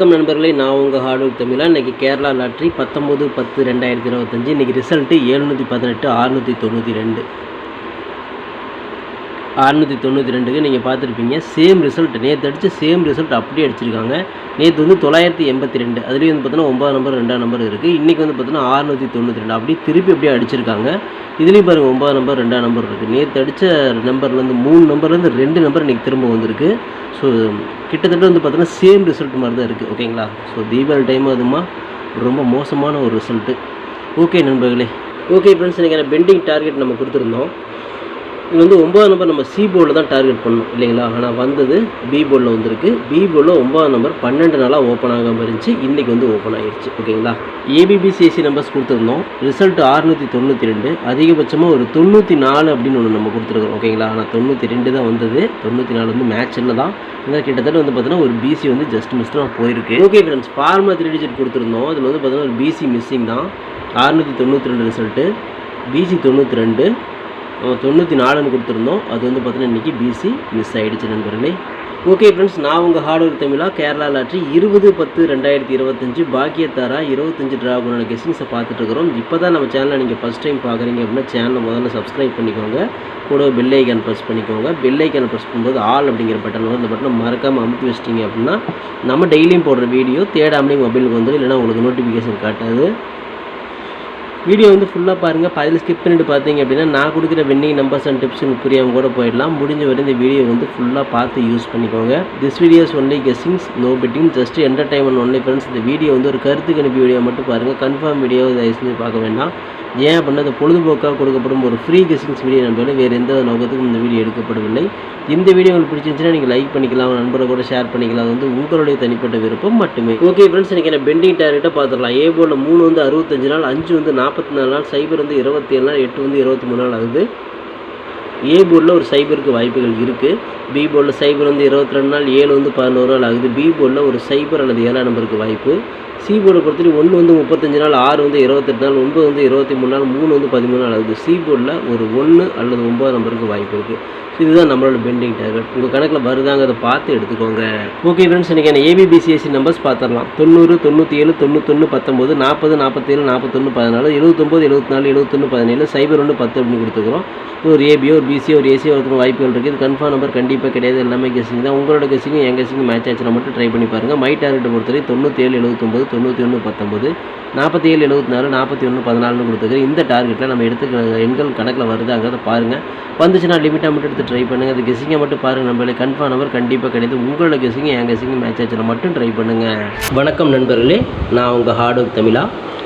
வணக்கம் நண்பர்களே நான் உங்கள் ஹார்டுவர்க் தமிழா. இன்றைக்கி கேரளா லாட்ரி பத்தொம்போது பத்து ரெண்டாயிரத்தி இருபத்தஞ்சி. இன்றைக்கி ரிசல்ட்டு ஏழுநூற்றி பதினெட்டு ஆறுநூற்றி தொண்ணூற்றி ரெண்டு. அறுநூற்றி தொண்ணூற்றி ரெண்டுக்கு நீங்கள் பார்த்துருப்பீங்க. சேம் ரிசல்ட் நேற்று அடித்து சேம் ரிசல்ட் அப்படியே அடிச்சிருக்காங்க. நேற்று வந்து தொள்ளாயிரத்தி எண்பத்தி ரெண்டு. அதுலேயும் வந்து பார்த்தீங்கன்னா ஒம்பது நம்பர் ரெண்டாம் நம்பர் இருக்குது இன்றைக்கி வந்து பார்த்தீங்கன்னா அறுநூற்றி தொண்ணூற்றி ரெண்டு. அப்படியே திருப்பி அப்படியே அடிச்சிருக்காங்க. இதுலேயும் பாருங்கள் ஒம்பது நம்பர் ரெண்டாம் நம்பர் இருக்குது நேற்று அடித்த நம்பர்லேருந்து மூணு நம்பர்லேருந்து ரெண்டு நம்பர் இன்றைக்கி திரும்ப வந்திருக்கு. ஸோ கிட்டத்தட்ட வந்து பார்த்தீங்கன்னா சேம் ரிசல்ட் மாதிரி தான் இருக்குது ஓகேங்களா? ஸோ தீபாவளி டைம் அதுமா ரொம்ப மோசமான ஒரு ரிசல்ட்டு ஓகே நண்பர்களே. ஓகே ஃப்ரெண்ட்ஸ் இன்றைக்கான பெண்டிங் டார்கெட் நம்ம கொடுத்துருந்தோம். இது வந்து ஒம்பது நம்பர் நம்ம சி போர்டில் தான் டார்கெட் பண்ணோம் இல்லைங்களா? ஆனால் வந்தது பி போர்டில் வந்திருக்கு. பி போர்டில் ஒம்பது நம்பர் பன்னெண்டு நாளாக ஓப்பன் ஆகாமல் இருந்துச்சு. இன்றைக்கி வந்து ஓப்பன் ஆகிடுச்சு ஓகேங்களா? ஏபிபிசிஎஸ்சி நம்பர்ஸ் கொடுத்துருந்தோம். ரிசல்ட் ஆறுநூற்றி தொண்ணூற்றி ரெண்டு. அதிகபட்சமாக ஒரு தொண்ணூற்றி நாலு அப்படின்னு ஒன்று நம்ம கொடுத்துருக்கோம் ஓகேங்களா? ஆனால் தொண்ணூற்றி ரெண்டு தான் வந்தது. தொண்ணூற்றி நாலு வந்து மேட்சில் தான். இந்த கிட்டத்தட்ட வந்து பார்த்தீங்கன்னா ஒரு பிசி வந்து ஜஸ்ட் மிஸ் தான் போயிருக்கு. Okay friends formula three digit கொடுத்துருந்தோம். அதில் வந்து பார்த்தீங்கன்னா ஒரு பிசி மிஸ்ஸிங் தான். அறுநூற்றி தொண்ணூற்றி ரெண்டு ரிசல்ட்டு பிசி தொண்ணூற்றி ரெண்டு. தொண்ணூற்றி நாலுன்னு கொடுத்துருந்தோம். அது வந்து பார்த்தீங்கன்னா இன்றைக்கி பிசி மிஸ் ஆகிடுச்சு நண்பர்களே. ஓகே ஃப்ரெண்ட்ஸ் நான் உங்கள் ஹார்ட் ஒர்க் தமிழா கேரளா லாட்ரி இருபது பத்து ரெண்டாயிரத்தி இருபத்தஞ்சு பாக்கியத்தாரா இருபத்தஞ்சு ட்ராகுனோட கெஸ்டிங்ஸை பார்த்துட்ருக்குறோம் இப்போ தான் நம்ம சேனலை நீங்கள் ஃபஸ்ட் டைம் பார்க்குறீங்க அப்படின்னா சேனலை முதல்ல சப்ஸ்கிரைப் பண்ணிக்கோங்க. கூட பெல் ஐக்கான் ப்ரெஸ் பண்ணிக்கோங்க. பெல் ஐக்கான் ப்ரெஸ் பண்ணும்போது ஆல் அப்படிங்கிற பட்டன் வரும் அந்த பட்டனை மறக்காமல் அமுத்தி வச்சிட்டிங்க அப்படின்னா நம்ம டெய்லியும் போடுற வீடியோ தேடாமலே மொபைலுக்கு வந்துடும் இல்லைனா உங்களுக்கு நோட்டிஃபிகேஷன் காட்டாது. வீடியோ வந்து ஃபுல்லாக பாருங்கள் பதில் ஸ்கிப் பண்ணிட்டு பார்த்தீங்க அப்படின்னா நான் கொடுக்குற வின்னிங் நம்பர்ஸ் அண்ட் டிப்ஸ் உங்களுக்கு புரியாமல் கூட போயிடலாம். முடிஞ்ச வரை இந்த வீடியோ வந்து ஃபுல்லாக பார்த்து யூஸ் பண்ணிக்கோங்க. This videos only guessings no betting just entertainment only friends இந்த வீடியோ வந்து ஒரு கருத்து கணிப்பு வீடியோ மட்டும் பாருங்கள் கன்ஃபார்ம் வீடியோ தயவு செஞ்சு பார்க்க வேண்டாம். ஏன் அப்படின்னா அது பொழுதுபோக்காக கொடுக்கப்படும் ஒரு ஃப்ரீ கெஸ்டிங்ஸ் வீடியோ நம்பளே வேறு எந்த நோக்கத்துக்கும் இந்த வீடியோ எடுக்கப்படவில்லை. இந்த வீடியோ உங்களுக்கு பிடிச்சிருந்துச்சுன்னா நீங்கள் லைக் பண்ணிக்கலாம் நண்பரை கூட ஷேர் பண்ணிக்கலாம். அது வந்து உங்களுடைய தனிப்பட்ட விருப்பம் மட்டுமே. ஓகே ஃப்ரெண்ட்ஸ் எனக்கு என்ன பெண்டிங் டேரக்டாக பார்த்துடலாம். ஏ போர்டில் மூணு வந்து அறுபத்தஞ்சு நாள் அஞ்சு வந்து நாற்பத்தி நாலு நாள் சைபர் வந்து இருபத்தி ஏழு நாள் எட்டு வந்து இருபத்தி மூணு நாள் ஆகுது. ஏ போர்டில் ஒரு சைபருக்கு வாய்ப்புகள் இருக்குது பி போர்டில் சைபர் வந்து இருபத்தி ரெண்டு நாள் ஏழு வந்து பதினோரு நாள் ஆகுது. பி போர்டில் ஒரு சைபர் அல்லது ஏழாம் நம்பருக்கு வாய்ப்பு. சி போர்டை பொறுத்தவரை ஒன்று வந்து முப்பத்தஞ்சு நாள் ஆறு வந்து இருபத்தெட்டு நாள் ஒன்பது வந்து இருபத்தி மூணு நாள் மூணு வந்து பதிமூணு நாள் ஆகுது. சி போர்டில் ஒரு ஒன்று அல்லது ஒம்பது நம்பருக்கு வாய்ப்பு இருக்குது இதுதான் நம்மளோட பெண்டிங் டார்கெட். உங்கள் கணக்கில் வருதாங்கிறத பார்த்து எடுத்துக்கோங்க. ஓகே ஃப்ரெண்ட்ஸ் இன்றைக்கி ஏபிபிசிஎஸ்சி நம்பர்ஸ் பார்த்துடலாம். தொண்ணூறு தொண்ணூற்றி ஏழு தொண்ணூத்தொன்று பத்தொம்போது நாற்பது நாற்பத்தேழு நாற்பத்தொன்று பதினாலு எழுபத்தொம்போது எழுபத்தி நாலு எழுபத்தொன்று பதினேழு சைபர் ஒன்று பத்து அப்படின்னு கொடுத்துக்கிறோம் ஒரு ஏபியோ ஒரு பிசியோ ஒரு ஏசியோ ஒருத்தர் வாய்ப்புகள் இருக்குது இது கன்ஃபார்ம் நம்பர் கண்டிப்பாக கிடையாது. எல்லாமே கெஸ்ஸிங் தான். உங்களோட கெஸ்ஸிங்கும் என் கெஸ்ஸிங்கும் மேட்ச் ஆச்சுன்னா மட்டும் ட்ரை பண்ணி பாருங்கள் மை டார்கெட்டை பொறுத்தவரை தொண்ணூற்றி ஏழு எழுபத்தொம்பது தொண்ணூற்றி ஒன்று பத்தொம்பது நாற்பத்தி ஏழு எழுபத்தி நாலு நாற்பத்தி ஒன்று பதினாலுன்னு கொடுத்துருக்கு இந்த டார்கெட்டில் நம்ம எடுத்துக்கிற எண்கள் கணக்கில் வருதாங்கிறத பாருங்கள் வந்துச்சுன்னா லிமிட்டாக மட்டும் எடுத்து ட்ரை பண்ணுங்கள் அது கெஸ்ஸிங்கை மட்டும் பாருங்கள் நம்மளே கன்ஃபார்ம் நம்பர் கண்டிப்பாக கிடையாது. உங்களோட கெஸ்ஸிங்கும் என் கெஸ்ஸிங்கும் மேட்ச் ஆச்சுன்னா மட்டும் ட்ரை பண்ணுங்கள் வணக்கம் நண்பர்களே. நான் உங்கள் ஹார்ட் ஒர்க் தமிழா.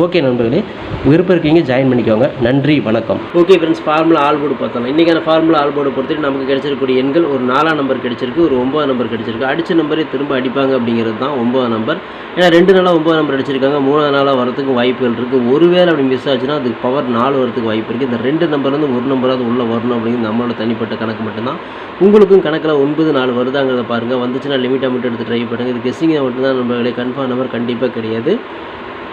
ஓகே நண்பர்களே விருப்பம் இருக்கீங்க ஜாயின் பண்ணிக்கோங்க. நன்றி வணக்கம். Okay friends formula all board பார்த்தோம் இன்றைக்கான ஃபார்முலா ஆல் போர்டு பொறுத்துட்டு நமக்கு கிடைச்சிருக்கக்கூடிய எண்கள் ஒரு நாலாம் நம்பர் கிடைச்சிருக்கு ஒரு ஒம்பது நம்பர் கிடைச்சிருக்கு. அடித்த நம்பரே திரும்ப அடிப்பாங்க அப்படிங்கிறது தான் ஒம்பது நம்பர் ஏன்னா ரெண்டு நாளாக ஒம்பது நம்பர் அடிச்சிருக்காங்க மூணாவது நாளாக வரதுக்கு வாய்ப்புகள் இருக்குது ஒருவேளை அப்படி மிஸ் ஆச்சுன்னா அதுக்கு பவர் நாலு வரதுக்கு வாய்ப்பு இருக்குது இந்த ரெண்டு நம்பர் வந்து ஒரு நம்பராவது உள்ளே வரணும் அப்படிங்கிறது நம்மளோட தனிப்பட்ட கணக்கு மட்டும்தான். உங்களுக்கும் கணக்கில் ஒன்பது நாலு வருதாங்கிறத பாருங்கள் வந்துச்சுன்னா லிமிட்டாக மட்டும் எடுத்து ட்ரை பண்ணுங்கள் இது கெஸ்ஸிங்கை மட்டும்தான் நம்பர்களே கன்ஃபார்ம் நம்பர் கண்டிப்பாக கிடையாது.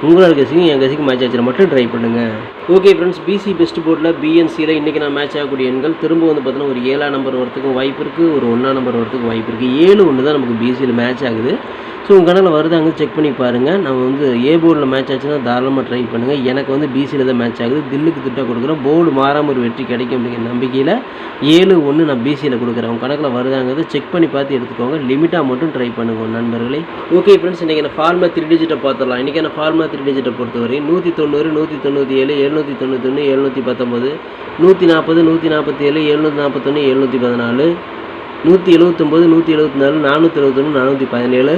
உங்களோட கசிக்கும் என் கசிக்கும் மேட்ச் ஆச்சுன்னா மட்டும் ட்ரை பண்ணுங்கள் ஓகே ஃப்ரெண்ட்ஸ் பிசி பெஸ்ட் போர்டில் பிஎன்சியில் இன்றைக்கி நான் மேட்ச் ஆகக்கூடிய எண்கள் திரும்ப வந்து பார்த்தீங்கன்னா ஒரு ஏழாம் நம்பர் வரத்துக்கும் வாய்ப்பு இருக்குது ஒரு ஒன்றாம் நம்பர் வரத்துக்கும் வாய்ப்பு இருக்குது ஏழு ஒன்று தான் நமக்கு பிசியில் மேட்ச் ஆகுது. ஸோ உங்கள் கணக்கில் வருதாங்க செக் பண்ணி பாருங்கள் நம்ம வந்து ஏ போர்டில் மேட்ச் ஆச்சுன்னா தாராளமாக ட்ரை பண்ணுங்கள் எனக்கு வந்து பிசியில் தான் மேட்ச் ஆகுது. தில்லுக்கு திட்டம் கொடுக்குறோம் போர்டு மாறாமல் ஒரு வெற்றி கிடைக்கும் அப்படிங்கிற நம்பிக்கையில் ஏழு ஒன்று நான் பிசியில் கொடுக்குறேன். உங்கள் கணக்கில் வருதாங்கிறத செக் பண்ணி பார்த்து எடுத்துக்கோங்க. லிமிட்டாக மட்டும் ட்ரை பண்ணுங்கள் நண்பர்களே. ஓகே ஃப்ரெண்ட்ஸ் இன்றைக்கி நான் ஃபார்மா த்ரீ டிஜிட்டை பார்த்துடலாம். இன்றைக்கி நான் ஃபார்மா த்ரீ டிஜிட்டை பொறுத்தவரை நூற்றி தொண்ணூறு நூற்றி தொண்ணூற்றி ஏழு எழுநூற்றி தொண்ணூத்தொன்று எழுநூற்றி பத்தொம்பது நூற்றி நாற்பது நூற்றி நாற்பத்தி ஏழு எழுநூற்றி நாற்பத்தொன்று எழுநூற்றி பதினாலு நூற்றி எழுபத்தொம்போது நூற்றி எழுபத்தி நாலு நானூற்றி எழுபத்தொன்று நானூற்றி பதினேழு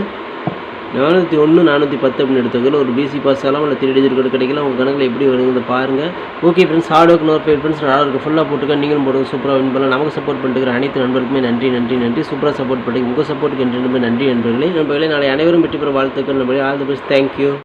நானூற்றி ஒன்று நானூற்றி பத்து அப்படின்னு எடுத்துக்கல ஒரு பிசி பாஸ் ஆகலாம் இல்லை த்ரீ டிஜிட் கூட கிடைக்கலாம் உங்கள் கணக்கில் எப்படி வருங்கிறத பாருங்கள் okay friends hard work nor five friends hard work ஃபுல்லாக போட்டுக்க நீங்களும் போடுங்க. சூப்பராக வின் பண்ணலாம். நமக்கு சப்போர்ட் பண்ணிட்டு அனைத்து நண்பருக்குமே நன்றி நன்றி நன்றி. சூப்பராக சப்போர்ட் பண்ணுங்க உங்கள் சப்போர்ட்டுக்கு என்று நன்றி நண்பர்களே. நண்பர்களே நாளை அனைவரும் வெற்றி பெற வாழ்த்துக்கள். நண்பர்களே ஆல் தி பெஸ்ட் தேங்க்யூ